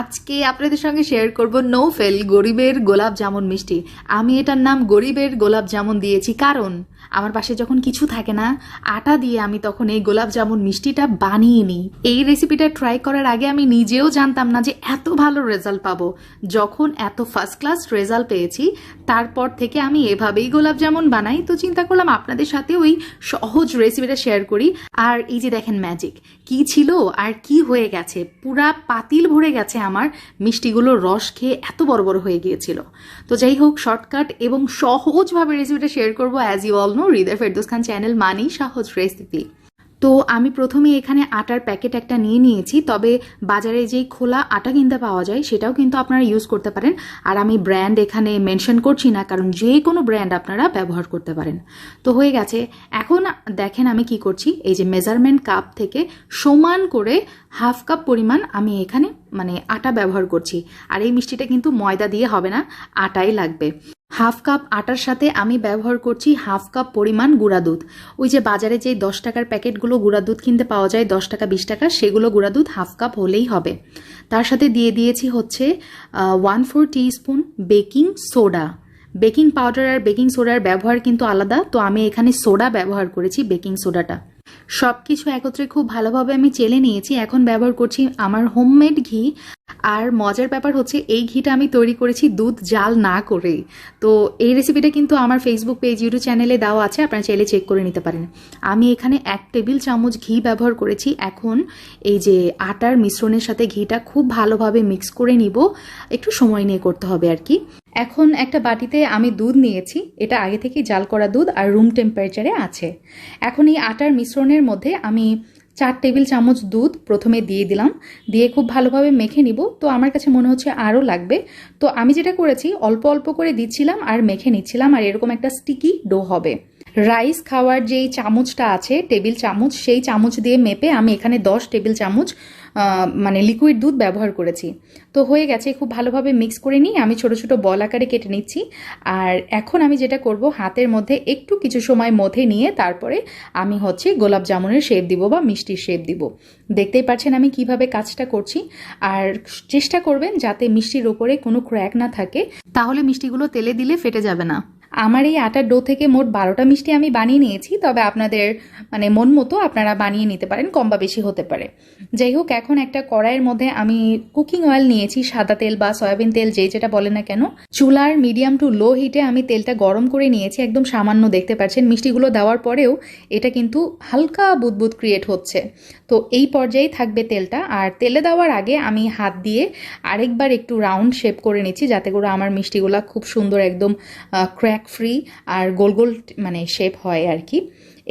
আজকে আপনাদের সঙ্গে শেয়ার করব নৌফেল গরিবের গোলাপ জামুন মিষ্টি। আমি এটার নাম গরিবের গোলাপ জামুন দিয়েছি। কারণ? আমার পাশে যখন কিছু থাকে না, আটা দিয়ে আমি তখন এই গোলাপ জামুন মিষ্টিটা বানিয়ে নিই। এই রেসিপিটা ট্রাই করার আগে আমি নিজেও জানতাম না যে এত ভালো রেজাল্ট পাবো। যখন এত ফার্স্ট ক্লাস রেজাল্ট পেয়েছি, তারপর থেকে আমি এভাবেই গোলাপ জামুন বানাই। তো চিন্তা করলাম আপনাদের সাথে ওই সহজ রেসিপিটা শেয়ার করি। আর এই যে দেখেন ম্যাজিক কি ছিল আর কি হয়ে গেছে? পুরা পাতিল ভরে গেছে আমার। মিষ্টিগুলো রস খেয়ে এত বড় বড় হয়ে গিয়েছিল। তো যাই হোক শর্টকাট এবং সহজভাবে রেসিপিটা শেয়ার করব as you all know Hridoy Ferdous Khan channel মানেই সহজ রেসিপি তো আমি প্রথমে এখানে আটার প্যাকেট একটা নিয়ে নিয়েছি, তবে বাজারে যেই খোলা আটা কিনতে পাওয়া যায়, সেটাও কিন্তু আপনারা ইউজ করতে পারেন। আর আমি ব্র্যান্ড এখানে মেনশন করছি না, কারণ যে কোনো ব্র্যান্ড আপনারা ব্যবহার করতে পারেন। তো হয়ে গেছে, এখন দেখেন আমি কি করছি। এই যে মেজারমেন্ট কাপ থেকে সমান করে হাফ কাপ পরিমাণ আমি এখানে মানে আটা ব্যবহার করছি। আর এই মিষ্টিটা কিন্তু ময়দা দিয়ে হবে না, আটাই লাগবে। হাফ কাপ আটার সাথে আমি ব্যবহার করছি হাফ কাপ পরিমাণ গুঁড়া দুধ। ওই যে বাজারে যে দশ টাকার প্যাকেটগুলো গুঁড়া দুধ কিনতে পাওয়া যায়, দশ টাকা, বিশ টাকা, সেগুলো গুঁড়া দুধ হাফ কাপ হলেই হবে। তার সাথে দিয়ে দিয়েছি হচ্ছে one four spoon baking soda baking powder আর বেকিং সোডার ব্যবহার কিন্তু আলাদা, তো আমি এখানে সোডা ব্যবহার করেছি বেকিং সোডাটা সব কিছু একত্রে খুব ভালোভাবে আমি চেলে নিয়েছি। এখন ব্যবহার করছি আমার হোমমেড ঘি। আর মজার ব্যাপার হচ্ছে, এই ঘিটা আমি তৈরি করেছি দুধ জাল না করেই তো এই রেসিপিটা কিন্তু আমার ফেসবুক পেজ ইউটিউব চ্যানেলে দেওয়া আছে, আপনারা চাইলে চেক করে নিতে পারেন। আমি এখানে এক টেবিল চামচ ঘি ব্যবহার করেছি। এখন এই যে আটার মিশ্রণের সাথে ঘিটা খুব ভালোভাবে মিক্স করে নিব। একটু সময় নিয়ে করতে হবে আর কি। এখন একটা বাটিতে আমি দুধ নিয়েছি। এটা আগে থেকেই জাল করা দুধ আর রুম টেম্পারেচারে আছে। এখন এই আটার মিশ্রণের মধ্যে আমি চার টেবিল চামচ দুধ প্রথমে দিয়ে দিলাম। দিয়ে খুব ভালোভাবে মেখে নিব। তো আমার কাছে মনে হচ্ছে আরও লাগবে। তো আমি যেটা করেছি, অল্প অল্প করে দিচ্ছিলাম আর মেখে নিচ্ছিলাম আর এরকম একটা স্টিকি ডো হবে। রাইস খাওয়ার যেই চামচটা আছে, টেবিল চামচ, সেই চামচ দিয়ে মেপে আমি এখানে দশ টেবিল চামচ মানে লিকুইড দুধ ব্যবহার করেছি। তো হয়ে গেছে, খুব ভালোভাবে মিক্স করে নিয়ে আমি ছোট ছোট বল আকারে কেটে নিচ্ছি। আর এখন আমি যেটা করব, হাতের মধ্যে একটু কিছু সময় মধ্যে নিয়ে তারপরে আমি হচ্ছে গোলাপ জামুনের শেপ দিব বা মিষ্টির শেপ দিব। দেখতেই পাচ্ছেন আমি কীভাবে কাজটা করছি। আর চেষ্টা করবেন যাতে মিষ্টির ওপরে কোনো ক্র্যাক না থাকে, তাহলে মিষ্টিগুলো তেলে দিলে ফেটে যাবে না। আমার এই আটার ডো থেকে মোট বারোটা মিষ্টি আমি বানিয়ে নিয়েছি, তবে আপনাদের মানে মন মতো আপনারা বানিয়ে নিতে পারেন, কম বা বেশি হতে পারে। যাই হোক, এখন একটা কড়াইয়ের মধ্যে আমি কুকিং অয়েল নিয়েছি, সাদা তেল বা সয়াবিন তেল যে যেটা বলে না কেন। চুলার মিডিয়াম টু লো হিটে আমি তেলটা গরম করে নিয়েছি, একদম সামান্য দেখতে পাচ্ছেন। মিষ্টিগুলো দেওয়ার পরেও এটা কিন্তু হালকা বুদবুদ ক্রিয়েট হচ্ছে। তো এই পর্যায়ে থাকবে তেলটা, আর তেলে দেওয়ার আগে আমি হাত দিয়ে আরেকবার একটু রাউন্ড শেপ করে নিচ্ছি, যাতে করে আমার মিষ্টিগুলো খুব সুন্দর একদম ক্র্যাক ফ্রি আর গোল গোল মানে শেপ হয় আর কি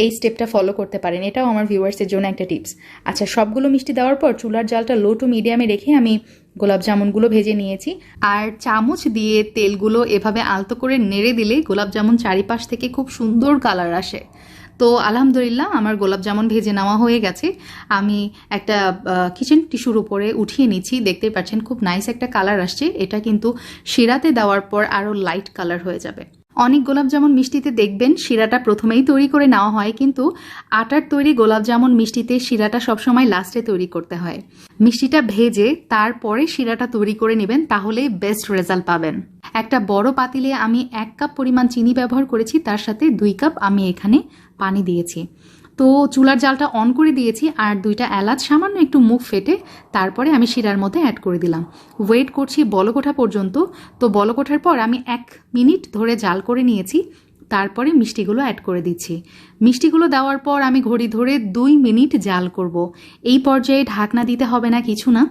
এই স্টেপটা ফলো করতে পারেন। এটাও আমার ভিউয়ার্সের জন্য একটা টিপস আচ্ছা সবগুলো মিষ্টি দেওয়ার পর চুলার জালটা লো টু মিডিয়ামে রেখে আমি গোলাপ জামুনগুলো ভেজে নিয়েছি। আর চামচ দিয়ে তেলগুলো এভাবে আলতো করে নেড়ে দিলে গোলাপ জামুন চারিপাশ থেকে খুব সুন্দর কালার আসে। তো আলহামদুলিল্লাহ আমার গোলাপ জামুন ভেজে নেওয়া হয়ে গেছে। আমি একটা কিচেন টিস্যুর উপরে উঠিয়ে নিচ্ছি। দেখতে পাচ্ছেন, খুব নাইস একটা কালার আসছে। এটা কিন্তু শিরাতে দেওয়ার পর আরও লাইট কালার হয়ে যাবে। অনেক গোলাপ জামুন মিষ্টিতে দেখবেন শিরাটা প্রথমেই তৈরি করে নেওয়া হয়, কিন্তু আটার তৈরি গোলাপ জামুন মিষ্টিতে শিরাটা সবসময় লাস্টে তৈরি করতে হয়। মিষ্টিটা ভেজে তারপরে শিরাটা তৈরি করে নেবেন তাহলেই বেস্ট রেজাল্ট পাবেন। একটা বড় পাতিলে আমি এক কাপ পরিমাণ চিনি ব্যবহার করেছি, তার সাথে দুই কাপ আমি এখানে পানি দিয়েছি। তো চুলার জালটা অন করে দিয়েছি আর দুইটা এলাচ, সামান্য একটু মুখ ফেটে তারপরে আমি শিরার মধ্যে অ্যাড করে দিলাম। ওয়েট করছি বলকোঠা পর্যন্ত। তো বলকোঠার পর আমি এক মিনিট ধরে জাল করে নিয়েছি। তারপরে মিষ্টিগুলো অ্যাড করে দিচ্ছি। মিষ্টিগুলো দেওয়ার পর আমি ঘড়ি ধরে দুই মিনিট জাল করব। এই পর্যায়ে ঢাকনা দিতে হবে না কিছু না।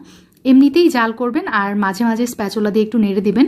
এমনিতেই জাল করবেন আর মাঝে মাঝে স্প্যাচোলা দিয়ে একটু নেড়ে দিবেন।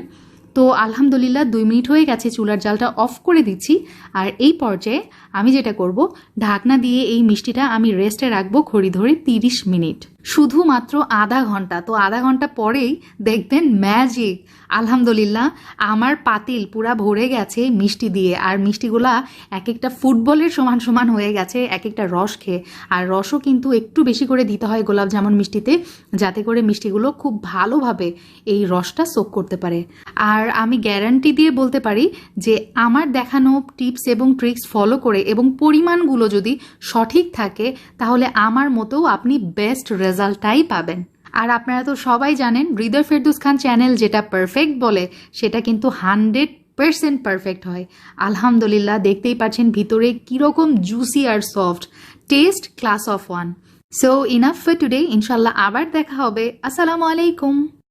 তো আলহামদুলিল্লাহ দুই মিনিট হয়ে গেছে চুলার জালটা অফ করে দিচ্ছি। আর এই পর্যায়ে আমি যেটা করব, ঢাকনা দিয়ে এই মিষ্টিটা আমি রেস্টে রাখব খড়ি ধরে তিরিশ মিনিট। শুধুমাত্র আধা ঘণ্টা। তো আধা ঘণ্টা পরেই দেখবেন ম্যাজিক আলহামদুলিল্লাহ আমার পাতিল পুরা ভরে গেছে মিষ্টি দিয়ে। আর মিষ্টিগুলা এক একটা ফুটবলের সমান সমান হয়ে গেছে এক একটা রস খেয়ে। আর রসও কিন্তু একটু বেশি করে দিতে হয় গোলাপ জামুন মিষ্টিতে, যাতে করে মিষ্টিগুলো খুব ভালোভাবে এই রসটা সোক করতে পারে। আর আমি গ্যারান্টি দিয়ে বলতে পারি যে আমার দেখানো টিপস এবং ট্রিক্স ফলো করে এবং পরিমাণগুলো যদি সঠিক থাকে, তাহলে আমার মতেও আপনি বেস্ট রেজাল্টটাই পাবেন। আর আপনারা তো সবাই জানেন, হৃদয় ফেরদুস খান চ্যানেল যেটা পারফেক্ট বলে, সেটা কিন্তু হান্ড্রেড পার্সেন্ট পারফেক্ট হয়। আলহামদুলিল্লাহ, দেখতেই পাচ্ছেন ভিতরে কীরকম juicy R soft. Taste class of one. So enough for today ইনশাল্লাহ আবার দেখা হবে। আসসালামু আলাইকুম।